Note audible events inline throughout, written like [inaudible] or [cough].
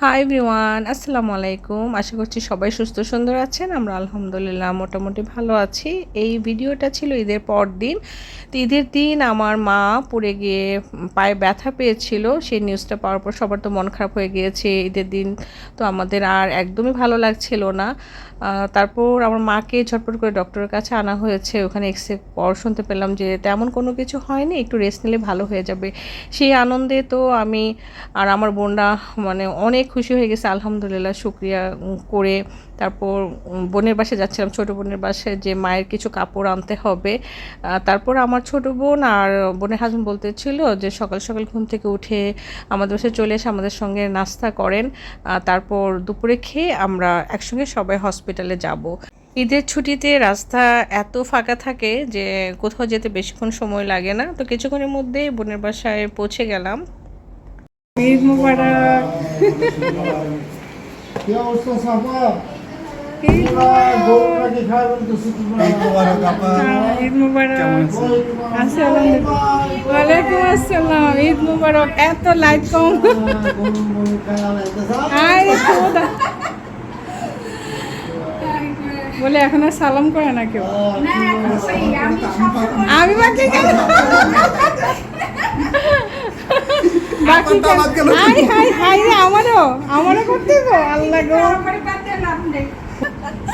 Hi everyone আসসালামু আলাইকুম। আশা করছি সবাই সুস্থ সুন্দর আছেন। আমরা আলহামদুলিল্লাহ মোটামুটি ভালো আছি। এই ভিডিওটা ছিল ঈদের পর দিন। তো ঈদের দিন আমার মা পড়ে গিয়ে পায়ে ব্যথা পেয়েছিল। সেই নিউজটা পাওয়ার পর সবার তো মন খারাপ হয়ে গিয়েছে ঈদের দিন। তো আমাদের আর একদমই ভালো লাগছিল না। তারপর আমার মাকে ঝটপট করে ডক্টরের কাছে আনা হয়েছে। ওখানে এক্সরে পর শুনতে পেলাম যে তেমন কোনো কিছু হয়নি। একটু রেস্ট নিলে ভালো হয়ে যাবে। সেই আনন্দে তো আমি আর আমার বোনরা মানে অনেক খুশি হয়ে গেছে, আলহামদুলিল্লাহ, শুক্রিয়া করে তারপর বোনের বাসায় যাচ্ছিলাম। ছোট বোনের বাসায় যে মায়ের কিছু কাপড় আনতে হবে। তারপর আমার ছোট বোন আর বোনের হাজবেন্ড বলতেছিল যে সকাল সকাল ঘুম থেকে উঠে আমাদের বাসায় চলে এসে আমাদের সঙ্গে নাস্তা করেন। তারপর দুপুরে খেয়ে আমরা একসঙ্গে সবাই হসপিটালে যাব। ঈদের ছুটিতে রাস্তা এত ফাঁকা থাকে যে কোথাও যেতে বেশিক্ষণ সময় লাগে না। তো কিছুক্ষণের মধ্যেই বোনের বাসায় পৌঁছে গেলাম। ঈদ মুবারক। কি অবস্থা সাফা ঈদ বলতেছি হ্যাঁ, ঈদ মুবারক আলহামদুলিল্লাহ। ওয়ালাইকুম আসসালাম ঈদ মুবারক। এত লাইট কম। আরে খোদা। বলে এখন আর সালাম করে না কেউ। আমি বাকি [laughs] কেন? হাই হাই হাই রে আমারও আমারও করতে গো আল্লাহ গো।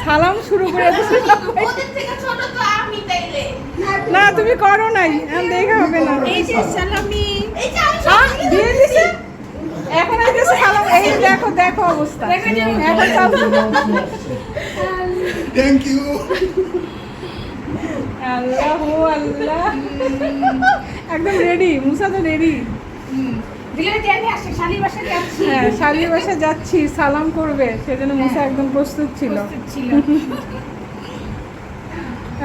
সালাম শুরু করে দিছে সবাই। ওদের থেকে ছোট তো আমি তাইলে। না তুমি করো নাই। দেখা হবে না। এই যে সালামি। এই যে আমি আহ, দিয়ে দিছে। এখন আইতেছে সালাম এই দেখো দেখো অবস্থা। এখন থ্যাংক ইউ আল্লাহ আল্লাহ। একদম রেডি মুসা তো রেডি হ্যাঁ শালির বাসা যাচ্ছি সালাম করবে। সেজন্য মুসা একদম প্রস্তুত ছিল।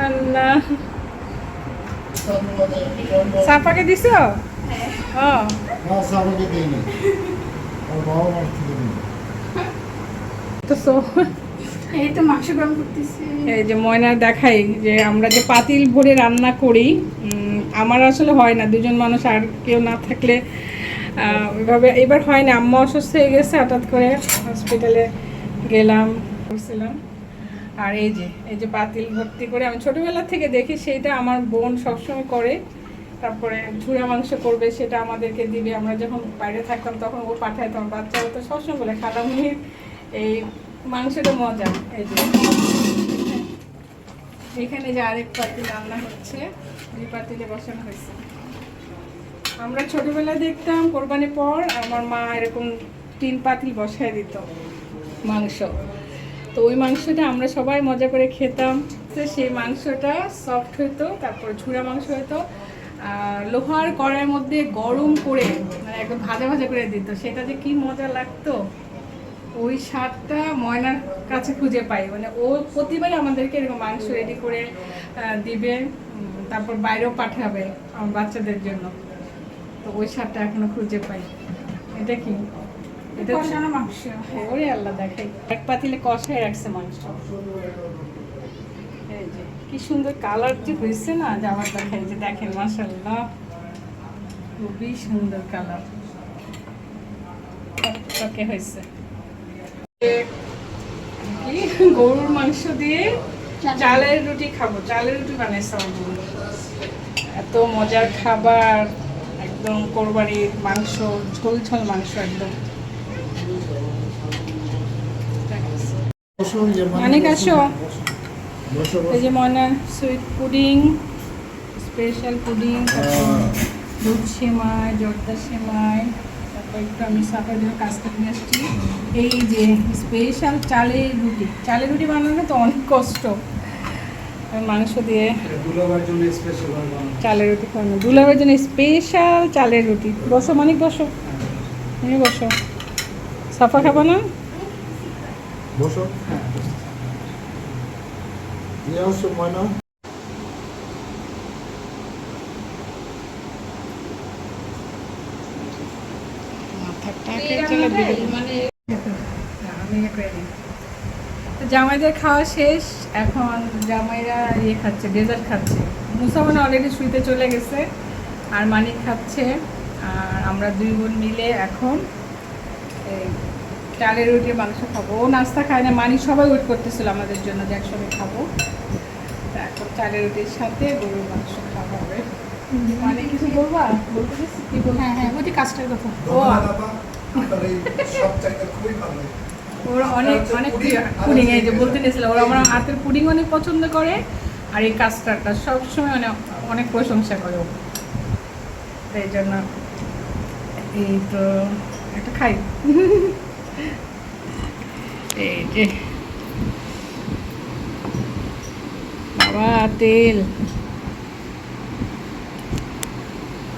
আল্লাহ। সাফাকে দিছো? হ্যাঁ। এই তো মাংস গরম করতেছি। এই যে ময়না দেখাই যে আমরা যে পাতিল ভরে রান্না করি আমার আসলে হয় না। দুজন মানুষ আর কেউ না থাকলে ওইভাবে এবার হয় না আম্মা অসুস্থ হয়ে গেছে, হঠাৎ করে হসপিটালে গেলাম করছিলাম আর এই যে এই যে পাতিল ভর্তি করে আমি ছোটবেলা থেকে দেখি সেইটা আমার বোন সবসময় করে। তারপরে ঝুড়া মাংস করবে, সেটা আমাদেরকে দিবে। আমরা যখন বাইরে থাকতাম, তখন ও পাঠায়, তখন বাচ্চারা তো সবসময় বলে খালামুনির এই মাংসটা মজা। এই যে। এখানে যে আরেক পাতিল রান্না হচ্ছে এই পাতিলে বসানো হয়েছে। আমরা ছোটবেলায় দেখতাম, কোরবানির পর আমার মা এরকম তিন পাতিল বসায় দিত মাংস। তো ওই মাংসটা আমরা সবাই মজা করে খেতাম। তো সেই মাংসটা সফট হতো তারপর ঝুড়া মাংস হতো লোহার কড়াইয়ের মধ্যে গরম করে মানে একদম ভাজা ভাজা করে দিত। সেটা যে কি মজা লাগতো? ওই স্বাদটা ময়নার কাছে খুঁজে পাই। মানে ও প্রতিবারই আমাদেরকে এরকম মাংস রেডি করে দিবে তারপর বাইরেও পাঠাবে আমার বাচ্চাদের জন্য। তো ওই স্বাদটা এখনও খুঁজে পাই। এটা কি? এটা কষানো মাংস। ওরে আল্লাহ দেখাই। এক পাতিলে কষায় রাখছে মাংস। এই যে কি সুন্দর কালার যে হয়েছে না জামার দেখাই যে দেখেন মাসাল্লাহ খুবই সুন্দর কালার। হয়েছে। গরুর মাংস দিয়ে চালের রুটি খাব। চালের রুটি বানাইছে এত মজার খাবার। একদম কোরবানির মাংস ঝোল ঝোল মাংস একদম। মানে অনেক আসো এই যে ময়নার সুইট পুডিং স্পেশাল পুডিং দুধ সেমাই জর্দা সেমাই তারপর একটু আমি জন্য কাজ করে নিয়ে আসছি। এই যে স্পেশাল চালের রুটি চালের রুটি বানানো তো অনেক কষ্ট। মাংস দিয়ে দুলাবার জন্য স্পেশাল চালের রুটি খাওয়ানো। দুলাবের জন্য স্পেশাল চালের রুটি। বসো মানিক বসো। তুমি বসো। সাফা খাব না? বসো। মানে তো জামাইদের খাওয়া শেষ। এখন জামাইরা ইয়ে খাচ্ছে ডেজার্ট খাচ্ছে। মুসা মানে অলরেডি শুইতে চলে গেছে আর মানিক খাচ্ছে আর আমরা দুই বোন মিলে এখন এই চালের রুটি মাংস খাব। ও নাস্তা খায় না মানি সবাই ওয়েট করতেছিল আমাদের জন্য যে একসঙ্গে খাব। তা এখন চালের রুটির সাথে গরুর মাংস খাওয়া হবে। মানে কিছু বলবা? বলতে কি বলব? হ্যাঁ হ্যাঁ ওই কাজটার কথা। ও সব চাইতে খুবই ভালো। লাগে। ওরা অনেক অনেক পুডিং এই যে বলতে নিয়েছিল ওরা আমার হাতের পুডিং অনেক পছন্দ করে আর এই কাস্টার্ডটা সবসময় অনেক অনেক প্রশংসা করে এই জন্য এই তো একটা খাই। [laughs] এই যে। বাবা, তেল।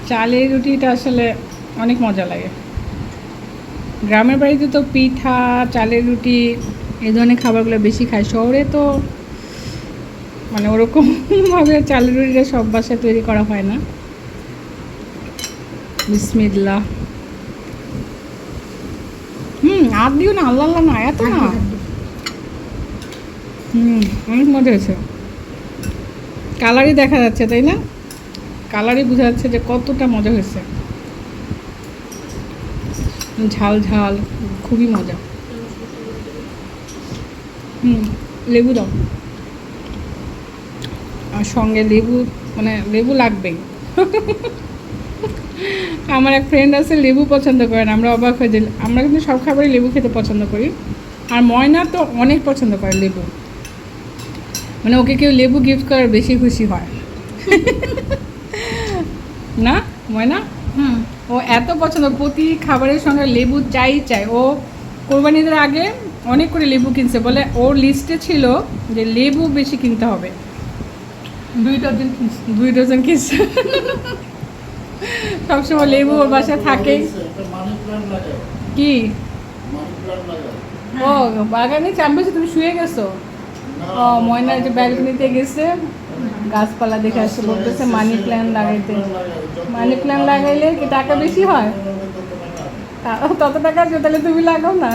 চালের রুটিটা আসলে অনেক মজা লাগে। গ্রামের বাড়িতে তো পিঠা চালের রুটি এই ধরনের খাবারগুলো বেশি খায়। শহরে তো মানে ওরকমভাবে চালের রুটিটা সব বাসায় তৈরি করা হয় না। বিসমিল্লা হুম আর দিও না আল্লাহ আল্লাহ না এত না। হুম অনেক মজা হয়েছে। কালারই দেখা যাচ্ছে তাই না? কালারই বোঝা যাচ্ছে যে কতটা মজা হয়েছে। ঝাল ঝাল, খুবই মজা। হুম, লেবু দাও। আর সঙ্গে লেবু মানে লেবু লাগবেই। [laughs] আমার এক ফ্রেন্ড আছে, লেবু পছন্দ করে না, আমরা অবাক হয়ে যাই আমরা কিন্তু সব খাবারই লেবু খেতে পছন্দ করি। আর ময়না তো অনেক পছন্দ করে লেবু। মানে ওকে কেউ লেবু গিফট করার বেশি খুশি হয়। [laughs] না, ময়না? ও এত পছন্দ প্রতি খাবারের সঙ্গে লেবু চাই চাই। ও কোরবানিদের আগে অনেক করে লেবু কিনছে বলে ওর লিস্টে ছিল যে লেবু বেশি কিনতে হবে। দুই ডজন দুই ডজন কিনছে। সবসময় লেবু ওর বাসায় লাগাও কি? ও বাগানে চাম্পেছে তুমি শুয়ে গেছো? ও ময়নার যে ব্যালকনিতে গেছে। গাছপালা দেখে আসছে বলতেছে মানি প্ল্যান্ট লাগাইতে। মানি প্ল্যান্ট লাগাইলে কি টাকা বেশি হয়? তত টাকা আছে, তাহলে তুমি লাগাও না।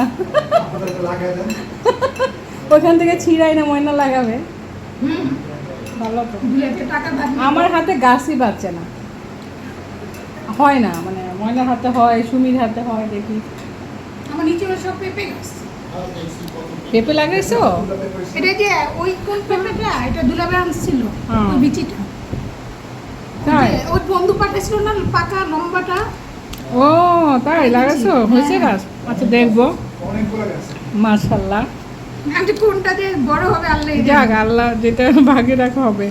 ওখান থেকে ছিঁড়াই না, ময়না লাগাবে। আমার হাতে গাছই বাচ্চা না। হয় না মানে ময়নার হাতে হয়, সুমির হাতে হয়, দেখি। আমার নিচে সব পেঁপে গাছ। পেঁপে লাগাইছো? এটা যে ওই কোন পেঁপেটা? এটা দুলাবে আনছিল হ্যাঁ। ওই বিচিটা। তাই? ওই বন্ধু পাঠাইছিল না পাকা লম্বাটা? ও তাই লাগাইছো? হয়েছে গাছ আচ্ছা দেখব। গেছে আমি কোনটা যে বড় হবে আল্লাহ যাক আল্লাহ যেটা ভাগে রাখা হবে।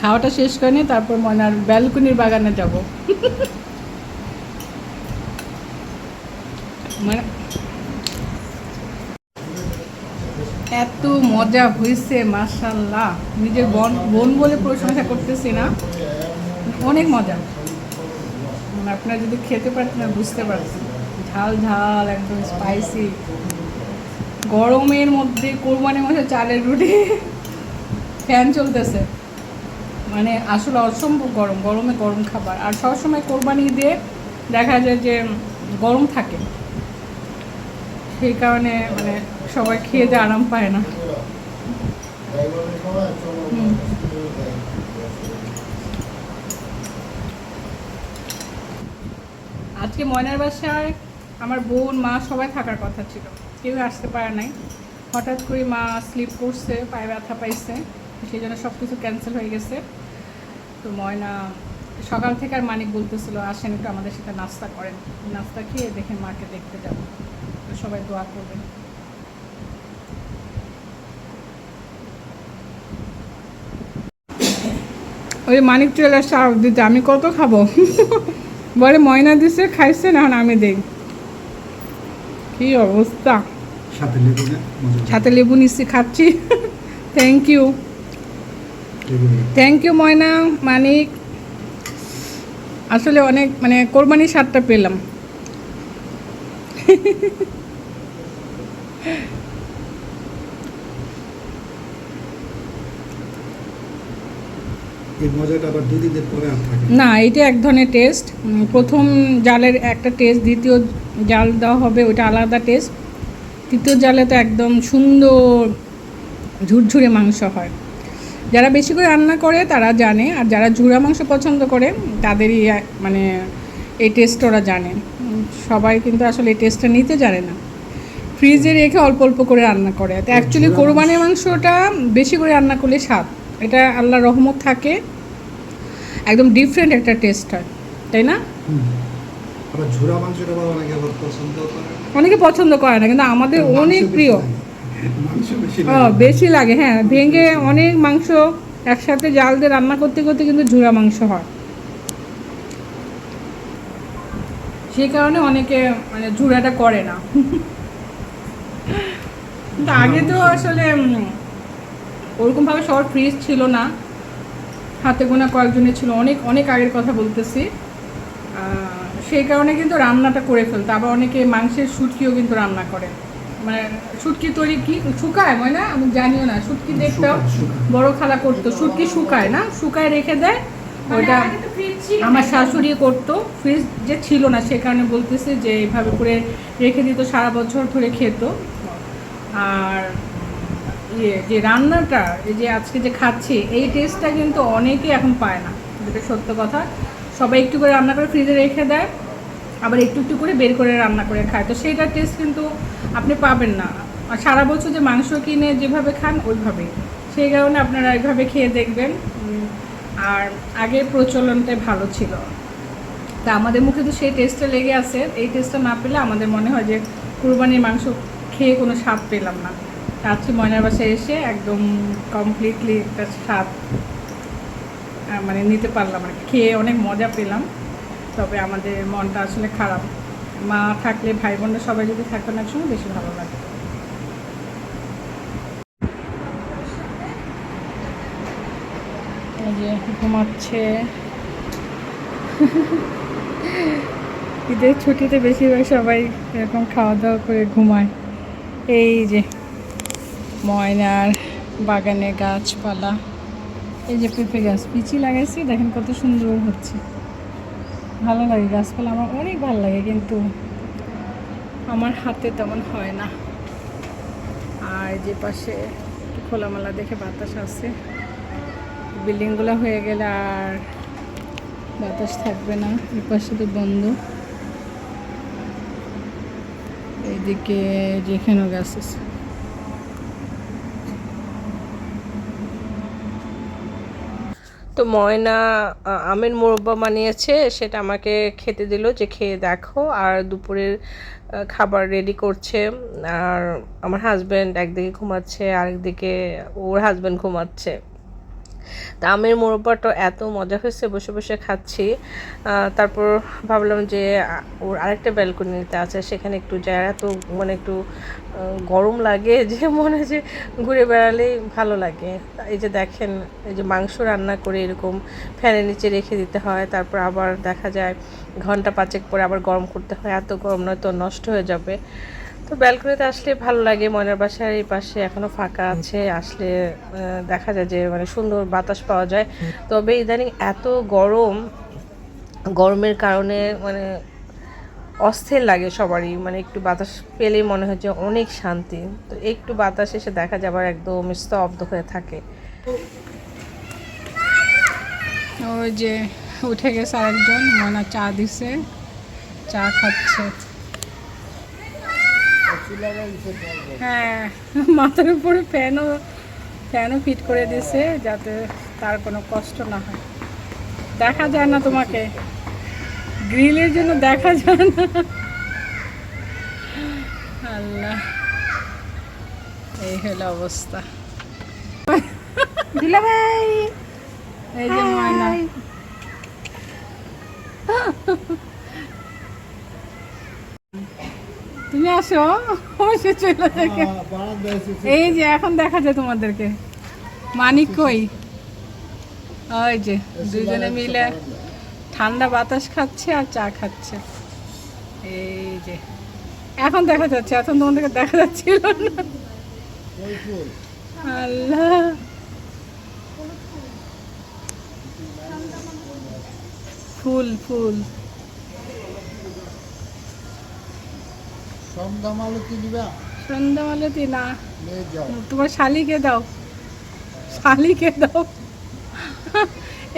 খাওয়াটা শেষ করে নি তারপর ময়নার ব্যালকনির বাগানে যাব। মানে এত মজা হয়েছে মার্শাল্লাহ নিজের বোন বোন বলে প্রশংসা করতেছি না। অনেক মজা। মানে আপনারা যদি খেতে পারতেন আর বুঝতে পারতেন ঝাল ঝাল, একদম স্পাইসি গরমের মধ্যে কোরবানি মাসে চালের রুটি ফ্যান চলতেছে। মানে আসলে অসম্ভব গরম। গরমে গরম খাবার। আর সবসময় কোরবানি দিয়ে দেখা যায় যে গরম থাকে। সেই কারণে মানে সবাই খেয়ে যে আরাম পায় না। আজকে ময়নার বাসায় আমার বোন, মা সবাই থাকার কথা ছিল। কেউ আসতে পারে নাই। হঠাৎ করে মা স্লিপ করছে, পায়ে ব্যথা পাইছে, সেই জন্য সব কিছু ক্যান্সেল হয়ে গেছে। তো ময়না সকাল থেকে আর মানিক বলতেছিল, আসেন একটু আমাদের সাথে নাস্তা করেন। নাস্তা খেয়ে দেখে মাকে দেখতে যাব। সবাই দোয়া করবেন। ওই মানিক চলে আসছে আর দিতে আমি কত খাব? [laughs] বলে ময়না দিছে খাইছে না আমি দেই। কি অবস্থা? সাথে লেবু নিচ্ছি খাচ্ছি। Thank you thank you Moyna Manik. আসলে অনেক মানে কোরবানির স্বাদটা পেলাম। [laughs] এই মজাটা আবার দুই পরে আর থাকে না। এটা এক ধরনের টেস্ট প্রথম জালের একটা টেস্ট দ্বিতীয় জাল দেওয়া হবে ওটা আলাদা টেস্ট তৃতীয় জালে তো একদম সুন্দর ঝুরঝুরে মাংস হয়। যারা বেশি করে রান্না করে তারা জানে। আর যারা ঝুরা মাংস পছন্দ করে তাদেরই মানে এই টেস্ট ওরা জানে। সবাই কিন্তু আসলে এই টেস্টটা নিতে জানে না। ফ্রিজে রেখে অল্প অল্প করে রান্না করে। তো অ্যাকচুয়ালি কোরবানির মাংসটা বেশি করে রান্না করলে স্বাদ। এটা আল্লাহ রহমত থাকে। একদম ডিফারেন্ট একটা টেস্ট হয় তাই না? অনেকে পছন্দ করে। না কিন্তু আমাদের অনেক প্রিয়। বেশি লাগে। বেশি লাগে হ্যাঁ ভেঙে অনেক মাংস একসাথে জাল দিয়ে রান্না করতে করতে কিন্তু ঝুরা মাংস হয়। সেই কারণে অনেকে মানে ঝুড়াটা করে না। কিন্তু আগে তো আসলে ওরকমভাবে সবার ফ্রিজ ছিল না। হাতে গোনা কয়েকজনের ছিল অনেক অনেক আগের কথা বলতেছি। সেই কারণে কিন্তু রান্নাটা করে ফেলতো। আবার অনেকে মাংসের শুটকিও কিন্তু রান্না করে। মানে শুটকি তৈরি কি? শুকায় হয় না আমি জানিও না। শুটকি দেখতেও। বড় খালা করতো। শুটকি শুকায় না? শুকায় রেখে দেয়। মানে ছিল আমার। শাশুড়ি করতো। ফ্রিজ যে ছিল না সে কারণে বলতেছে যে এইভাবে করে রেখে দিত সারা বছর ধরে খেত। আর ইয়ে যে রান্নাটা, এই যে আজকে যে খাচ্ছি, এই টেস্টটা কিন্তু অনেকে এখন পায় না। যেটা সত্য কথা। সবাই একটু করে রান্না করে ফ্রিজে রেখে দেয়, আবার একটু একটু করে বের করে রান্না করে খায়। তো সেইটার টেস্ট কিন্তু আপনি পাবেন না। আর সারা বছর যে মাংস কিনে যেভাবে খান, ওইভাবেই। সেই কারণে আপনারা এইভাবে খেয়ে দেখবেন। আর আগের প্রচলনটাই ভালো ছিল। তা আমাদের মুখে তো সেই টেস্টটা লেগে আছে। এই টেস্টটা না পেলে আমাদের মনে হয় যে কুরবানির মাংস খেয়ে কোনো স্বাদ পেলাম না। আজকে ময়নার বাসায় এসে একদম কমপ্লিটলি একটা স্বাদ মানে নিতে পারলাম আর খেয়ে অনেক মজা পেলাম, তবে আমাদের মনটা আসলে খারাপ। মা থাকলে ভাই বোনরা সবাই যদি থাকতো না, একসঙ্গে বেশি ভালো লাগে যে ঘুমাচ্ছে। ঈদের ছুটিতে বেশিরভাগ সবাই এরকম খাওয়া দাওয়া করে ঘুমায়। এই যে ময়নার বাগানে গাছপালা। এই যে পেঁপে গাছ, পিচি লাগাইছি, দেখেন কত সুন্দর হচ্ছে। ভালো লাগে গাছপালা, আমার অনেক ভালো লাগে, কিন্তু আমার হাতে তেমন হয় না। আর যে পাশে খোলামেলা দেখে বাতাস আছে। বিল্ডিংগুলো হয়ে গেলে আর বাতাস থাকবে না, এই পাশে তো বন্ধ। এইদিকে যেখানেও গাছ আছে। তো ময়না আমের মোরব্বা বানিয়েছে, সেটা আমাকে খেতে দিল যে খেয়ে দেখো। আর দুপুরের খাবার রেডি করছে। আর আমার হাজব্যান্ড একদিকে ঘুমাচ্ছে, আরেকদিকে ওর হাজব্যান্ড ঘুমাচ্ছে। তা আমের মোরব্বাটা এত মজা হয়েছে, বসে বসে খাচ্ছি। তারপর ভাবলাম যে ওর আরেকটা ব্যালকনিতে আছে, সেখানে একটু যায়। এত মানে একটু গরম লাগে যে, [laughs] মনে হয় যে ঘুরে বেড়ালেই ভালো লাগে। এই যে দেখেন, এই যে মাংস রান্না করে এরকম ফ্যানের নিচে রেখে দিতে হয়, তারপর আবার দেখা যায় ঘণ্টা পাঁচেক পরে আবার গরম করতে হয়। এত গরম নয়তো নষ্ট হয়ে যাবে। তো ব্যালকনিতে আসলে ভালো লাগে ময়নার বাসার এই পাশে এখনও ফাঁকা আছে আসলে দেখা যায় যে মানে সুন্দর বাতাস পাওয়া যায়। তবে ইদানিং এত গরম গরমের কারণে মানে অস্থির লাগে সবারই মানে একটু বাতাস পেলেই মনে হচ্ছে অনেক শান্তি। তো একটু বাতাস এসে দেখা যাবার একদম স্তব্ধ হয়ে থাকে। ওই যে উঠে গেছে আরেকজন মনে চা দিছে চা খাচ্ছে। হ্যাঁ মাথার উপরে ফ্যানও ফ্যানও ফিট করে দিছে যাতে তার কোনো কষ্ট না হয়। দেখা যায় না তোমাকে। গ্রিলের জন্য দেখা যায় না। আল্লাহ এই হলো অবস্থা। দুলা ভাই। এই যে ময়না। তুমি আসো। অবশ্যই চলে থেকে। এই যে এখন দেখা যায় তোমাদেরকে। মানিক কই? ওই যে দুজনে মিলে ঠান্ডা বাতাস খাচ্ছে আর চা খাচ্ছে। এই যে এখন দেখা যাচ্ছে এখন তোমাদেরকে দেখা যাচ্ছিল না। আল্লাহ। ফুল ফুল। সন্ধ্যা দিবা সন্ধ্যামালতি না। তোমার শালিকে দাও। শালিকে দাও।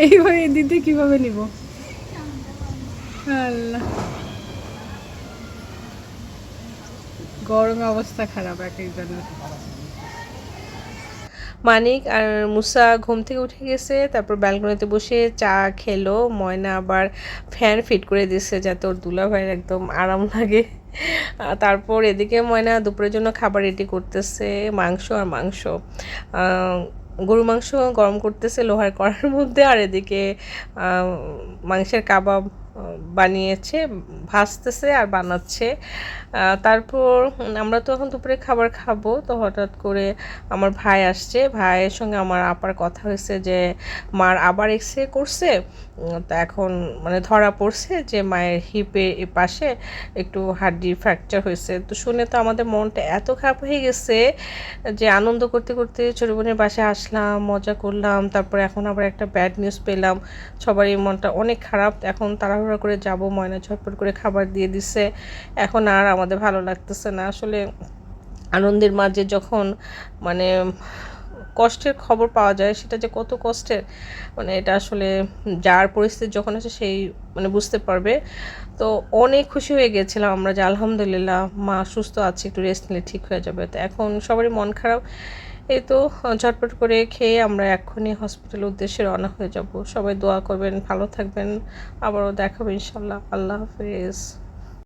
এইভাবে দিতে কীভাবে নিব? আল্লাহ। গরম অবস্থা খারাপ এক একজনের মানিক আর মুসা ঘুম থেকে উঠে গেছে তারপর ব্যালকনিতে বসে চা খেলো। ময়না আবার ফ্যান ফিট করে দিচ্ছে যাতে ওর দুলাভাইয়ের একদম আরাম লাগে। তারপর এদিকে ময়না দুপুরের জন্য খাবার রেডি করতেছে, মাংস আর মাংস। গরু মাংস গরম করতেছে লোহার কড়ার মধ্যে, আর এদিকে মাংসের কাবাব বানিয়েছে ভাসতেছে আর বানাচ্ছে। তারপর আমরা তো এখন দুপুরে খাবার খাব, তো হঠাৎ করে আমার ভাই আসছে। ভাইয়ের সঙ্গে আমার আপার কথা হয়েছে যে, মার আবার এক্স রে করছে তা এখন মানে ধরা পড়ছে যে, মায়ের হিপে এ পাশে একটু হাড্ডি ফ্র্যাকচার হয়েছে। তো শুনে তো আমাদের মনটা এত খারাপ হয়ে গেছে যে, আনন্দ করতে করতে ছোটো বোনের বাসায় আসলাম, মজা করলাম। তারপরে এখন আবার একটা ব্যাড নিউজ পেলাম। সবারই মনটা অনেক খারাপ। এখন তাড়াহুড়া করে যাব, ময়না ঝটপট করে খাবার দিয়ে দিছে। এখন আর আমাদের ভালো লাগতেছে না। আসলে আনন্দের মাঝে যখন মানে কষ্টের খবর পাওয়া যায়, সেটা যে কত কষ্টের মানে এটা আসলে যার পরিস্থিতি যখন আছে সেই মানে বুঝতে পারবে। তো অনেক খুশি হয়ে গেছিলাম আমরা যে আলহামদুলিল্লাহ, মা সুস্থ আছে, একটু রেস্ট নিলে ঠিক হয়ে যাবে। তো এখন সবারই মন খারাপ। এই তো, ঝটপট করে খেয়ে আমরা এক্ষুনি হসপিটালের উদ্দেশ্যে রওনা হয়ে যাব। সবাই দোয়া করবেন, ভালো থাকবেন। আবারও দেখাবো ইনশাল্লাহ আল্লাহ হাফেজ।